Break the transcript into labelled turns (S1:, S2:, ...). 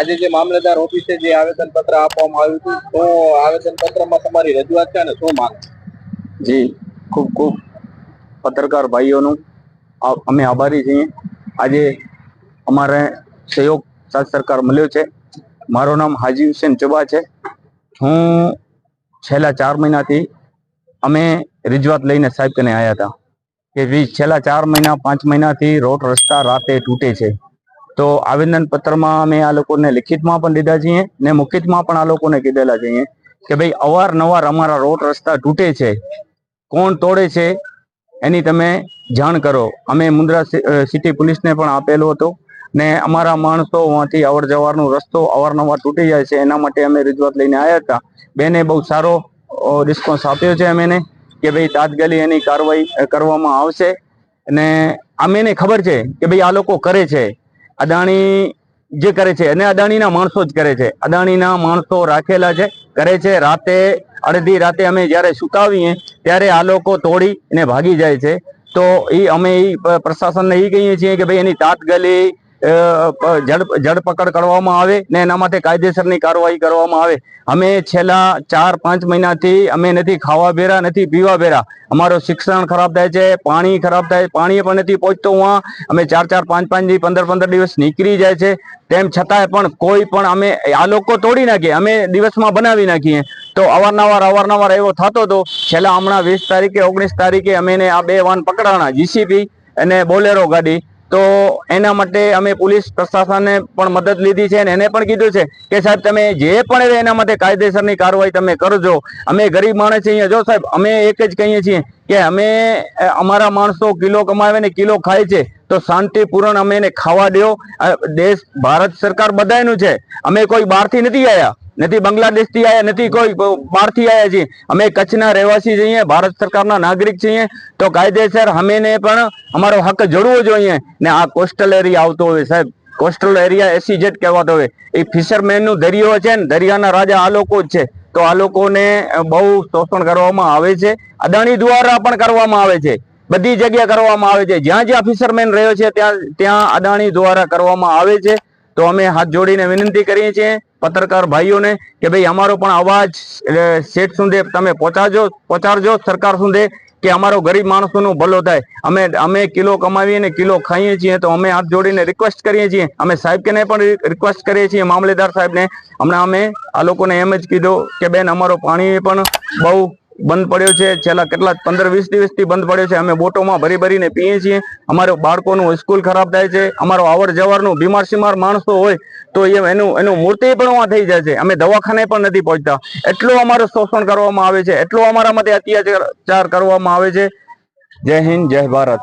S1: આજે જે મામલેદાર ઓફિસે જે આવેદન પત્ર આપવામાં આવ્યું હતું, તો આવેદન પત્રમાં તમારી રજૂઆત છે ને શું માંગ
S2: જી, ખૂબ ખૂબ પત્રકાર ભાઈઓનું અમે આભારી છીએ. આજે અમારે સહયોગ સાથ સરકાર મળ્યો છે. મારું નામ હાજી હુસેન ચુબા છે. હું છેલ્લા ચાર મહિનાથી અમે રજૂઆત લઈને સાહેબ કને આવ્યા હતા કે છેલ્લા ચાર મહિના, પાંચ મહિનાથી રોડ રસ્તા રાતે તૂટે છે. તો આવેદન પત્રમાં અમે આ લોકોને લિખિતમાં પણ દીધા છીએ ને મુખિતમાં પણ આ લોકોને કીધેલા છીએ કે ભાઈ અવારનવાર અમારા રોડ રસ્તા તૂટે છે. કોણ તોડે છે એની તમે જાણ કરો. અમે મુન્દ્રા સિટી પોલીસને પણ આપેલો હતો ને અમારા માણસો ત્યાંથી અવર જવાનો રસ્તો અવારનવાર તૂટી જાય છે. એના માટે અમે રજૂઆત લઈને આવ્યા હતા. બેને બહુ સારો રિસ્પોન્સ આપ્યો છે અમેને કે ભાઈ તાત્કાલિક એની કાર્યવાહી કરવામાં આવશે. અને અમેને ખબર છે કે ભાઈ આ લોકો કરે છે. અદાણી જે કરે છે અને અદાણીના માણસો જ કરે છે. અદાણીના માણસો રાખેલા છે, કરે છે. રાતે, અડધી રાતે અમે જ્યારે સુતાવીએ, ત્યારે આ લોકો તોડી ને ભાગી જાય છે. તો એ અમે એ પ્રશાસનને એ કહીએ છીએ કે ભાઈ એની તાતગલી જડપકડ કરવામાં આવે ને એના માટે કાયદેસરની કાર્યવાહી કરવામાં આવે. અમે છેલ્લા ચાર, પાંચ મહિનાથી અમે નથી ખાવા ભેરા, નથી પીવા ભેરા. અમારું શિક્ષણ ખરાબ થાય છે, પાણી ખરાબ થાય, પાણી પણ નથી પહોંચતું હું અમે ચાર ચાર, પાંચ પાંચથી પંદર પંદર દિવસ નીકળી જાય છે. તેમ છતાંય પણ કોઈ પણ અમે, આ લોકો તોડી નાખીએ અમે દિવસમાં બનાવી નાખીએ. તો અવારનવાર અવારનવાર એવો થતો હતો છેલ્લા હમણાં વીસ તારીખે, ઓગણીસ તારીખે અમે આ બે વાન પકડાણા જીસીબી અને બોલેરો ગાડી. તો એના માટે અમે પોલીસ પ્રશાસને પણ મદદ લીધી છે અને એને પણ કીધું છે કે સાહેબ, તમે જે પણ એના માટે કાયદેસરની કાર્યવાહી તમે કરજો અમે ગરીબ માણસ છીએ. જો સાહેબ, અમે એક જ કહીએ છીએ કે અમે અમારા માણસો કિલો કમાવે ને કિલો ખાય છે, તો શાંતિપૂર્ણ અમે એને ખાવા દો દેશ, ભારત સરકાર બધાયનું છે. અમે કોઈ બહારથી નથી આવ્યા નથી બાંગ્લાદેશથી આવ્યા નથી કોઈ બહારથી આવ્યા છીએ. અમે કચ્છના રહેવાસી છીએ, ભારત સરકારના નાગરિક છીએ. તો કાયદેસર અમેને પણ અમારો હક જળવો જોઈએ. ને આ કોસ્ટલ એરિયા આવતો હોય સાહેબ. કોસ્ટલ એરિયા એસીજેટ કહેવાતો હોય. એ ફિશરમેનનું દરિયો છે ને, દરિયાના રાજા આ લોકો જ છે. તો આ લોકોને બહુ શોષણ કરવામાં આવે છે. અદાણી દ્વારા પણ કરવામાં આવે છે. બધી જગ્યા કરવામાં આવે છે. જ્યાં જ્યાં ફિશરમેન રહ્યો છે, ત્યાં ત્યાં અદાણી દ્વારા કરવામાં આવે છે. તો અમે હાથ જોડીને વિનંતી કરીએ છીએ પત્રકાર ભાઈઓને કે ભાઈ અમારો પણ અવાજ શેઠ સુધી તમે પહોંચાડજો પહોંચાડજો સરકાર સુધી કે અમારો ગરીબ માણસોનું ભલો થાય. અમે અમે કિલો કમાવીએ ને કિલો ખાઈએ છીએ તો અમે હાથ જોડીને રિક્વેસ્ટ કરીએ છીએ. અમે સાહેબ કે પણ રિક્વેસ્ટ કરીએ છીએ મામલેદાર સાહેબને. હમણાં અમે આ લોકોને એમ જ કીધું કે બેન અમારો પાણી પણ બહુ બંધ પડ્યો છે. છેલ્લા કેટલા પંદર, વીસ દિવસથી બંધ પડ્યો છે. અમે બોટોમાં ભરી ભરીને પીએ છીએ. અમારો બાળકોનું સ્કૂલ ખરાબ થાય છે. અમારો અવર જવરનું બીમાર સીમાર માણસો હોય તો એ એનું એનું મૂર્તિ પણ થઈ જાય છે. અમે દવાખાને પણ નથી પહોંચતા. એટલું અમારું શોષણ કરવામાં આવે છે. એટલું અમારા માટે અત્યાચાર કરવામાં આવે છે. જય હિન્દ, જય ભારત.